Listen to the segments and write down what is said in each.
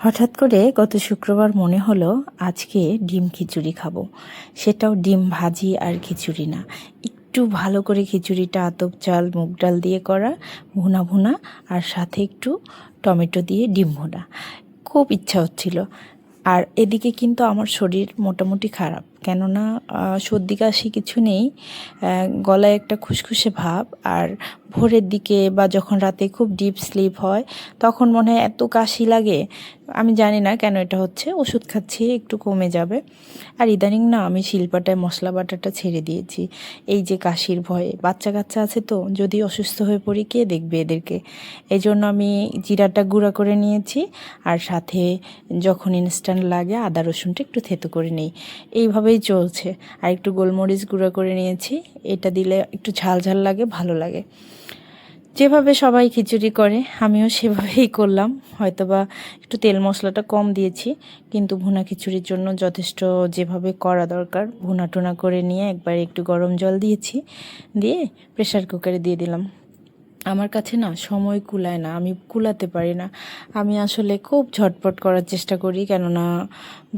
হঠাৎ করে গত শুক্রবার মনে হলো আজকে ডিম খিচুড়ি খাব। সেটাও ডিম ভাজি আর খিচুড়ি না। একটু ভালো করে খিচুড়িটা আতপ চাল, মুগ ডাল দিয়ে করা, ভুনা ভুনা আর সাথে একটু টমেটো দিয়ে ডিম ভুনা। খুব ইচ্ছা হচ্ছিল। আর এদিকে কিন্তু আমার শরীর মোটামুটি খারাপ। কেননা সর্দি কাশি কিছু নেই গলায় একটা খুসখুসে ভাব, আর ভোরের দিকে বা যখন রাতে খুব ডিপ স্লিপ হয়, তখন মনে হয় এত কাশি লাগে, আমি জানি না কেন এটা হচ্ছে, ওষুধ খাচ্ছি, একটু কমে যাবে। আর ইদানিং না আমি শিলপাটায় মশলা বাটাটা ছেড়ে দিয়েছি, এই যে কাশির ভয়ে। বাচ্চা কাচ্চা আছে তো, যদি অসুস্থ হয়ে পড়ি, কে দেখবে এদেরকে? এই জন্য আমি জিরাটা গুঁড়া করে নিয়েছি, আর সাথে যখন ইনস্ট্যান্ট লাগে, আদা রসুনটা একটু থেতো করে নিই। এইভাবেই চলছে। আর একটু গোলমরিচ গুঁড়ো করে নিয়েছি। এটা দিলে একটু ঝাল ঝাল লাগে, ভালো লাগে। যেভাবে সবাই খিচুড়ি করে, আমিও সেভাবেই করলাম। হয়তোবা একটু তেল মশলাটা কম দিয়েছি, কিন্তু ভুনা খিচুড়ির জন্য যথেষ্ট যেভাবে করা দরকার, ভুনা টুনা করে নিয়ে একবার একটু গরম জল দিয়েছি, দিয়ে প্রেসার কুকারে দিয়ে দিলাম। আমার কাছে না সময় কুলায় না, আমি কুলাতে পারি না। আমি আসলে খুব ঝটপট করার চেষ্টা করি, কেননা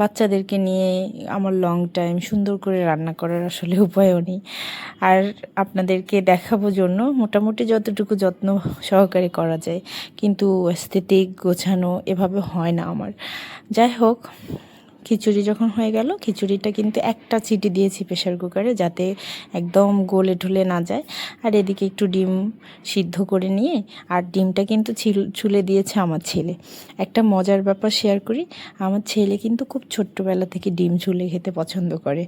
বাচ্চাদেরকে নিয়ে আমার লং টাইম সুন্দর করে রান্না করার আসলে উপায়ও নেই। আর আপনাদেরকে দেখাবো জন্য, মোটামুটি যতটুকু যত্ন সহকারে করা যায়, কিন্তু অ্যাস্থেটিক গোছানো এভাবে হয় না আমার। যাই হোক খিচুড়ি যখন হয়ে গেল, খিচুড়িটা কিন্তু একটা চিটি দিয়েছি প্রেশার কুকারে যাতে একদম গোলে ঢুলে না যায়। আর এদিকে একটু ডিম সিদ্ধ করে নিয়ে, আর ডিমটা কিন্তু ছিল- দিয়েছে আমার ছেলে। একটা মজার ব্যাপার শেয়ার করি, আমার ছেলে কিন্তু খুব ছোট্টবেলা থেকে ডিম ছুলে খেতে পছন্দ করে।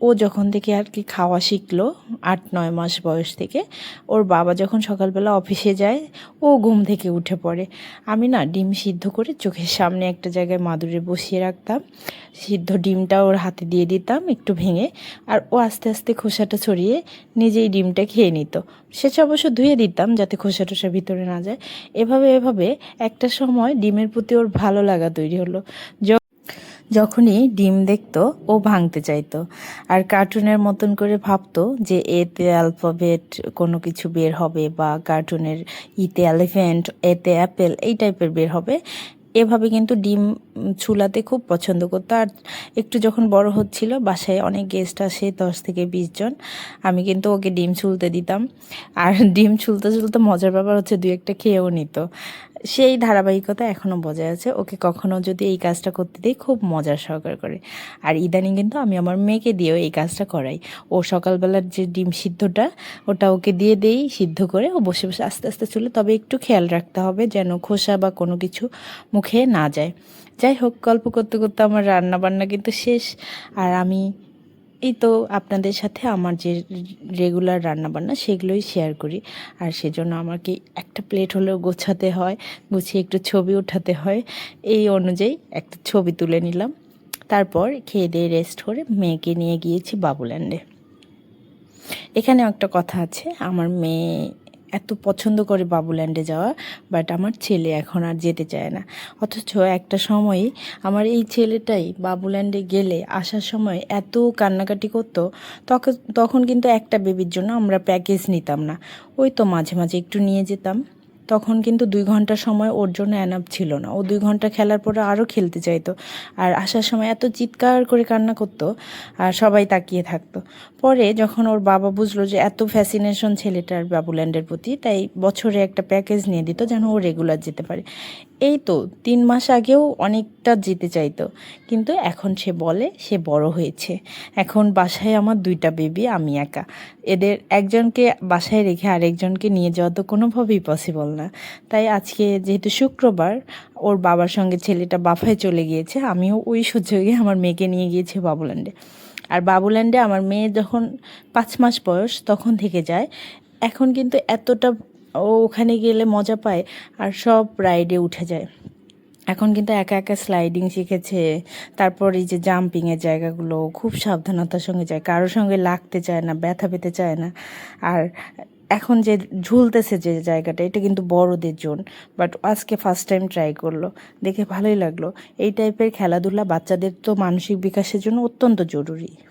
ও যখন থেকে আর কি খাওয়া শিখলো, আট, নয় মাস বয়স থেকে, ওর বাবা যখন সকালবেলা অফিসে যায়, ও ঘুম থেকে উঠে পড়ে। আমি না ডিম সিদ্ধ করে চোখের সামনে একটা জায়গায় মাদুরে বসিয়ে রাখতাম সিদ্ধ ডিমটা ওর হাতে দিয়ে দিতাম একটু ভেঙে, আর ও আস্তে আস্তে খোসাটা ছড়িয়ে নিজেই ডিমটা খেয়ে নিত। সেটা অবশ্য ধুয়ে দিতাম যাতে খোসা টোসা ভিতরে না যায়। এভাবে এভাবে একটা সময় ডিমের প্রতি ওর ভালো লাগা তৈরি হলো। যখনই ডিম দেখত, ও ভাঙতে চাইতো। আর কার্টুনের মতন করে ভাবতো যে এতে অ্যালফাবেট কোনো কিছু বের হবে বা কার্টুনের ইতে এলিফ্যান্ট, এতে অ্যাপেল এই টাইপের বের হবে। এভাবে কিন্তু ডিম ছুলাতে খুব পছন্দ করতো। আর একটু যখন বড় হচ্ছিল, বাসায় অনেক গেস্ট আসে, দশ থেকে বিশ জন, আমি কিন্তু ওকে ডিম ছুলতে দিতাম। আর ডিম ছুলতে ছুলতে মজার ব্যাপার হচ্ছে দু একটা খেয়েও নিত। সেই ধারাবাহিকতা এখনও বজায় আছে। ওকে কখনো যদি এই কাজটা করতে দিই, খুব মজার সহকার করে। আর ইদানিং কিন্তু আমি আমার মেয়েকে দিয়েও এই কাজটা করাই। ও সকালবেলার যে ডিম সিদ্ধটা, ওটা ওকে দিয়ে দেই, সিদ্ধ করে ও বসে বসে আস্তে আস্তে চলে। তবে একটু খেয়াল রাখতে হবে যেন খোসা বা কোনো কিছু মুখে না যায়। যাই হোক, গল্প করতে করতে আমার রান্না বান্না কিন্তু শেষ। আর আমি এই তো আপনাদের সাথে আমার যে রেগুলার রান্নাবান্না সেগুলোই শেয়ার করি। আর সেজন্য আমাকে একটা প্লেট হলেও গোছাতে হয়, গুছিয়ে একটু ছবি উঠাতে হয়। এই অনুযায়ী একটা ছবি তুলে নিলাম। তারপর খেয়ে দিয়ে রেস্ট করে মেয়েকে নিয়ে গিয়েছি বাবুল্যান্ডে এখানে একটা কথা আছে, আমার মেয়ে এত পছন্দ করে বাবুল্যান্ডে যাওয়া বাট আমার ছেলে এখন আর যেতে চায় না। অথচ একটা সময়ে আমার এই ছেলেটাই বাবুল্যান্ডে গেলে আসার সময় এত কান্নাকাটি করতো তখন তখন কিন্তু একটা বেবির জন্য আমরা প্যাকেজ নিতাম না। ওই তো মাঝে মাঝে একটু নিয়ে যেতাম। তখন কিন্তু দুই ঘণ্টা সময় ওর জন্য অ্যানাপ ছিল না। ও দুই ঘণ্টা খেলার পরে আরও খেলতে চাইতো। আর আসার সময় এত চিৎকার করে কান্না করতো আর সবাই তাকিয়ে থাকতো। পরে যখন ওর বাবা বুঝলো যে এত ফ্যাসিনেশন ছেলেটার বাবুল্যান্ডের প্রতি, তাই বছরে একটা প্যাকেজ নিয়ে দিত যেন ও রেগুলার যেতে পারে। এই তো তিন মাস আগেও অনেকটা যেতে চাইতো। কিন্তু এখন সে বলে, সে বড় হয়েছে। এখন বাসায় আমার দুইটা বেবি আমি একা। এদের একজনকে বাসায় রেখে আরেকজনকে নিয়ে যাওয়া তো কোনোভাবেই পসিবল না। তাই আজকে যেহেতু শুক্রবার, ওর বাবার সঙ্গে ছেলেটা বাফায় চলে গিয়েছে, আমিও ওই সুযোগে আমার মেয়েকে নিয়ে গিয়েছি বাবুল্যান্ডে। আর বাবুল্যান্ডে আমার মেয়ে যখন পাঁচ মাস বয়স, তখন থেকে যায়। এখন কিন্তু এতটা ওখানে গেলে মজা পায় আর সব রাইডে উঠে যায়। এখন কিন্তু একা একা স্লাইডিং শিখেছে, তারপর এই যে জাম্পিংয়ের জায়গাগুলো, খুব সাবধানতার সঙ্গে যায়, কারোর সঙ্গে লাগতে চায় না, ব্যথা পেতে চায় না। আর এখন যে ঝুলতেছে যে জায়গাটা, এটা কিন্তু বড়দের জোন বাট আজকে ফার্স্ট টাইম ট্রাই করল, দেখে ভালোই লাগল। এই টাইপের খেলাধুলা বাচ্চাদের তো মানসিক বিকাশের জন্য অত্যন্ত জরুরি।